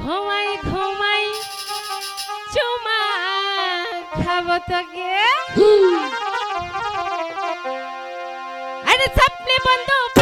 ঘুমাই ঘুমাই চুমা খাব তোকে। আরে সাপলে বন্ধু